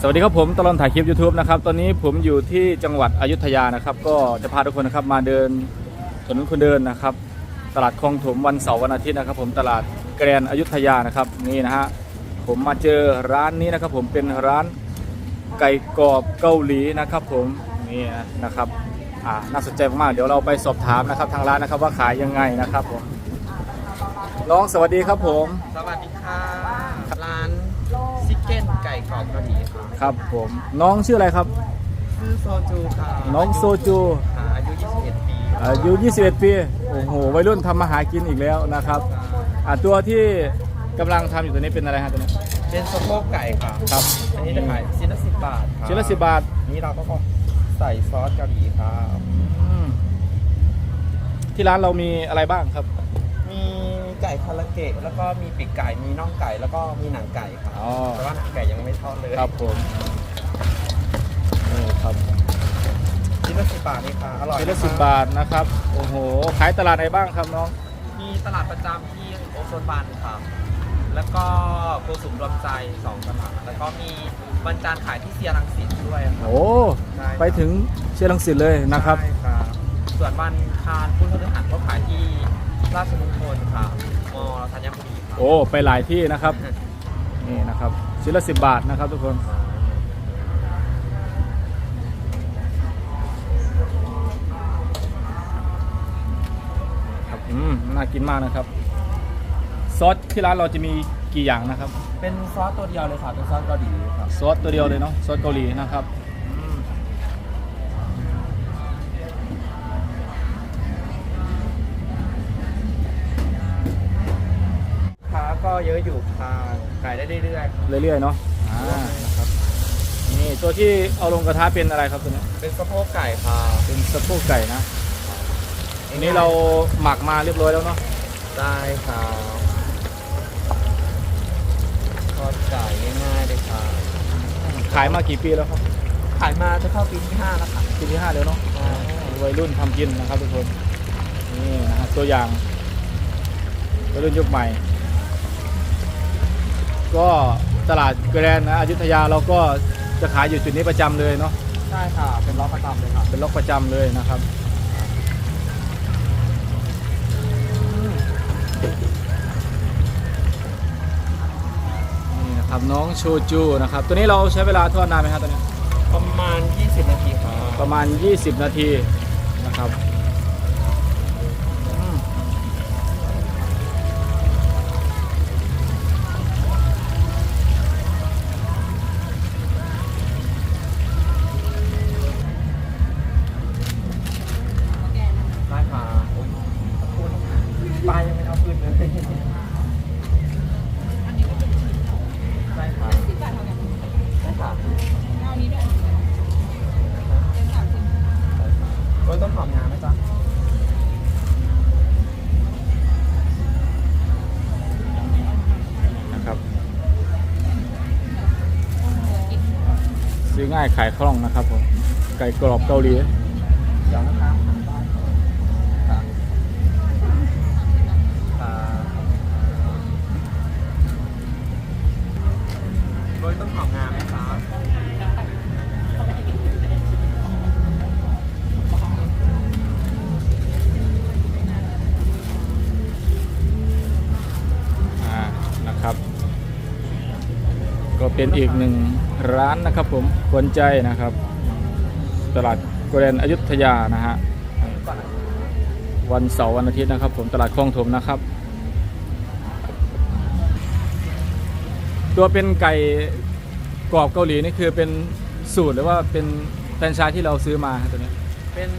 สวัสดีครับผมตลอดถ่ายคลิป YouTube นะครับตอนนี้ผมอยู่ที่จังหวัดอยุธยานะครับ ก็จะพาทุกคนนะครับมาเดินถนนคนเดินนะครับ ตลาดคลองถมวันเสาร์วันอาทิตย์นะครับ ผมตลาดแกรนอยุธยานะครับนี่นะฮะผมมาเจอร้านนี้นะครับ ผมเป็นร้านไก่กรอบเกาหลีนะครับ ผมนี่นะครับอ่าน่าสนใจมากๆเดี๋ยวเราไปสอบถามนะครับ ทางร้านนะครับว่าขายยังไงนะครับผมน้องสวัสดีครับผม สวัสดีค่ะ กเก้นไก่กรอบเกาหลีค่ะครับผม น้องชื่ออะไรครับ ชื่อโซจูค่ะน้องโซจูค่ะอายุ 21 ปีอายุ 21 ปี โอ้โห วัยรุ่นทำมาหากินอีกแล้วนะครับอ่าตัวที่กำลังทำอยู่ตัวนี้เป็นอะไรฮะตัวนี้เป็นสะโพกไก่ค่ะครับอันนี้จะขายชิ้นละ10 บาทค่ะชิ้นละ10บาทนี่เราก็ใส่ซอสเกาหลีค่ะอืมที่ร้านเรามีอะไรบ้างครับมีไก่คาราเกะแล้วก็มีปีกไก่มีน่องไก่แล้วก็มีหนังไก่ค่ะอ๋อ แต่ว่าหนังไก่ยังไม่ทอดเลยครับผมนี่ครับชิ้นละ10บาทนี่ค่ะอร่อยชิ้นละคสิบบาทนะครับ โอ้โห ขายตลาดไหนบ้างครับน้อง มีตลาดประจำที่โอโซนบันค่ะแล้วก็โกสุมรวมใจสองตลาดแล้วก็มีวันจันทร์ขายที่เซียรังสิตด้วยค่ะโอ้ ใช่ไปถึงเชียงรังสิตเลยนะครับ ใช่ครับส่วนวันคารพุธพฤหัสก็ขายที่ราชมงคลค่ะ มอธัญบุรีครับโอ้ไปหลายที่นะครับ นี่นะครับชิ้นละสิบบาทนะครับทุกคน ครับอืมน่ากินมากนะครับ ซอสที่ร้านเราจะมีกี่อย่างนะครับ เป็นซอสตัวเดียวเลยค่ะเป็นซอสเกาหลีครับ ซอสตัวเดียวเลยเนาะซอสเกาหลีนะครับ ก็เยอะอยู่ค่ะขายได้เรื่อยๆครับเรื่อยๆเนาะอ่านะครับนี่ตัวที่เอาลงกระทะเป็นอะไรครับตัวนี้เป็นสะโพกไก่ค่ะเป็นสะโพกไก่นะอันนี้เราหมักมาเรียบร้อยแล้วเนาะได้ค่ะทอดไก่ง่ายๆเลยค่ะขายมากี่ปีแล้วครับขายมาจะเข้าปีที่ห้าแล้วค่ะปีที่ห้าแล้วเนาะ วัยรุ่นทำกินนะครับทุกคน นี่นะครับตัวอย่างวัยรุ่นยุคใหม่ ก็ตลาดแกรนด์นะอยุธยาเราก็จะขายอยู่จุดนี้ประจำเลยเนาะใช่ค่ะ เป็นร้านประจำเลยค่ะเป็นล็อกประจำเลยนะครับนี่นะครับน้องโชจูนะครับ ตัวนี้เราใช้เวลาทอดนานไหมครับตัวนี้ ประมาณ 20 นาทีค่ะประมาณ 20 นาทีนะครับ ง่ายขายคล่องนะครับผมไก่กรอบเกาหลีเดี๋ยวนะคะค่ะค่ะโดยต้องหอมงานไหมคะอ่านะครับก็เป็นอีกหนึ่ง ร้านนะครับผมควรใจนะครับ ตลาดแกรนด์อยุธยานะฮะก่อนนะวันเสาร์วันอาทิตย์นะครับ ผมตลาดคลองถมนะครับ ตัวเป็นไก่กรอบเกาหลีนี่คือเป็นสูตรหรือว่าเป็นแฟรนไชส์ที่เราซื้อมาครับตัวนี้เป็น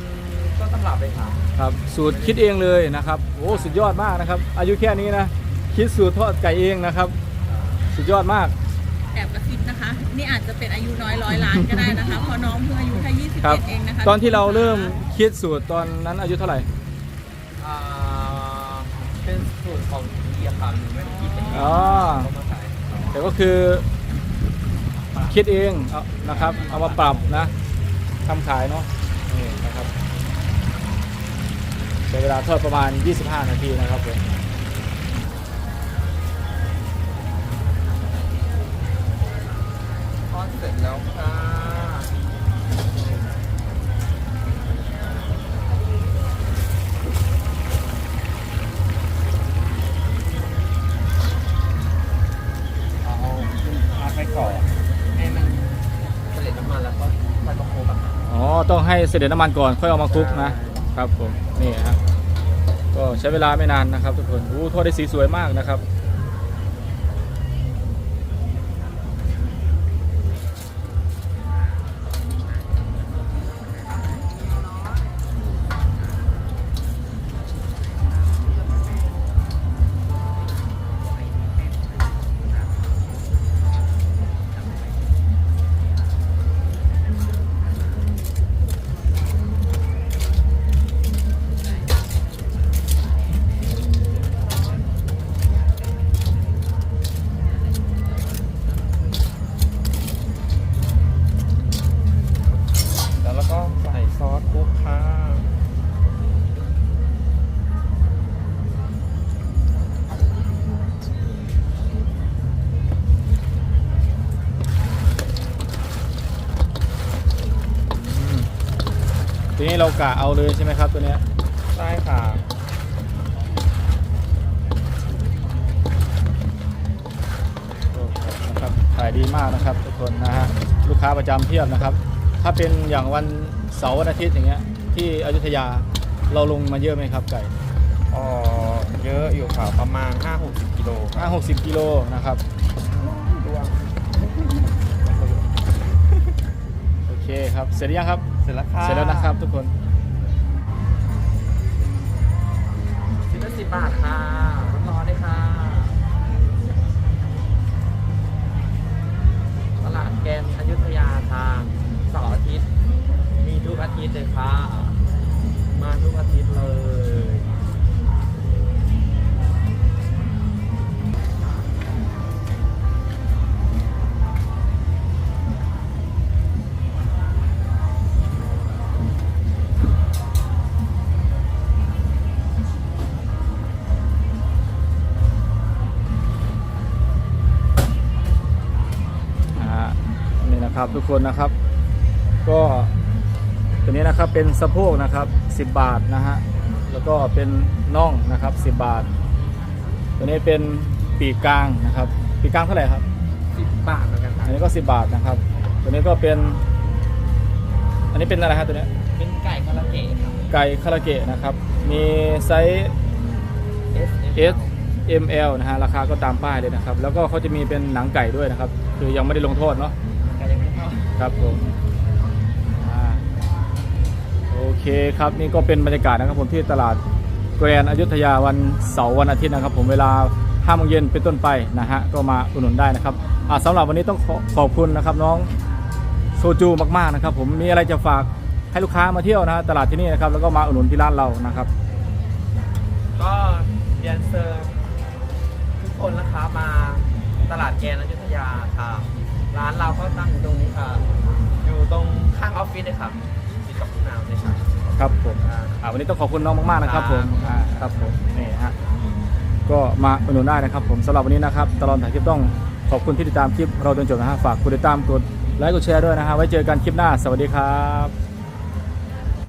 ต้นตำรับเลยค่ะครับ สูตรคิดเองเลยนะครับโอ้สุดยอดมากนะครับ อายุแค่นี้นะคิดสูตรทอดไก่เองนะครับ สุดยอดมาก แอบกระซิบนะคะ นี่อาจจะเป็นอายุน้อยร้อยล้านก็ได้นะคะเพราะน้องเพิ่งอายุแค่ครับ21เองนะคะตอนที่เราเริ่มคิดสูตรตอนนั้นอายุเท่าไหร่ อ่าเป็นสูตรของเดียค่ะหนูไม่ได้คิดเองอ๋อ เขามาขายแต่ก็คือคิดเองเอานะครับ เอามาปรับนะทำขายเนาะนี่นะครับใช้เวลาทอดประมาณ 25 นาทีนะครับผม น้ำมันแล้วก็ค่อยมาโคแบบอ๋อต้องให้เสด็จน้ำมันก่อนค่อยเอามาคลุกนะครับผมนี่ฮะก็ใช้เวลาไม่นานนะครับทุกคนอู้ทอดได้สีสวยมากนะครับ เรากะเอาเลยใช่ไหมครับตัวเนี้ยใช่ค่ะโอ้โหนะครับขายดีมากนะครับทุกคนนะฮะลูกค้าประจำเพียบนะครับ ถ้าเป็นอย่างวันเสาร์วันอาทิตย์อย่างเงี้ยที่อยุธยาเราลงมาเยอะไหมครับไก่อ๋อเยอะอยู่ค่ะประมาณ 5-60กิโลค่ะห้าหกสิบกิโลนะครับโอ เคครับ เสร็จหรือยังครับ เสร็จแล้วค่ะเสร็จแล้วนะครับทุกคนชิ้นละสิบบาทค่ะร้อนๆเลยค่ะ ตลาดแกนอยุธยาทางเสาร์อาทิตย์ มีทุกอาทิตย์เลยค่ะ มาทุกอาทิตย์เลย นี่นะครับทุกคนนะครับ ก็ตัวนี้นะครับเป็นสะโพกนะครับ 10 บาทนะฮะแล้วก็เป็นน่องนะครับ 10 บาท ตัวนี้เป็นปีกกลางนะครับ ปีกกลางเท่าไหร่ครับสิบบาทเหมือนกันค่ะอันนี้ก็ 10 บาทนะครับ ตัวนี้ก็เป็น อันนี้เป็นอะไรครับตัวนี้เป็นไก่คาราเกะครับ ไก่คาราเกะนะครับ มีไซส์ S S M L นะฮะราคาก็ตามป้ายเลยนะครับ แล้วก็เขาจะมีเป็นหนังไก่ด้วยนะครับ คือยังไม่ได้ลงโทษเนาะ ครับผมโอเคครับนี่ก็เป็นบรรยากาศนะครับผมที่ตลาดแกรนอยุธยาวันเสาร์วันอาทิตย์นะครับ ผมเวลา5โมงเย็นเป็นต้นไปนะฮะก็มาอุดหนุนได้นะครับอ่าสำหรับวันนี้ต้องขอบคุณนะครับน้องโซจูมากๆนะครับ ผมมีอะไรจะฝากให้ลูกค้ามาเที่ยวนะฮะตลาดที่นี่นะครับแล้วก็มาอุดหนุนที่ร้านเรานะครับ ก็เรียนเซิร์ทุกคนนะคะมาตลาดแกนอยุธยาค่ะ ร้านเราก็ตั้งอยู่ตรงนี้ค่ะอยู่ตรงข้างออฟฟิศเลยค่ะติดกับคุณนาวเลยค่ะครับผมอ่าวันนี้ต้องขอบคุณน้องมากๆนะครับผมอ่าครับผมนี่ฮะก็มาอุดหนุนได้นะครับ ผมสำหรับวันนี้นะครับตลอดถ่ายคลิปต้องขอบคุณที่ติดตามคลิปเราจนจบนะฮะฝากกดติดตามกดไลค์กดแชร์ด้วยนะฮะไว้เจอกันคลิปหน้าสวัสดีครับ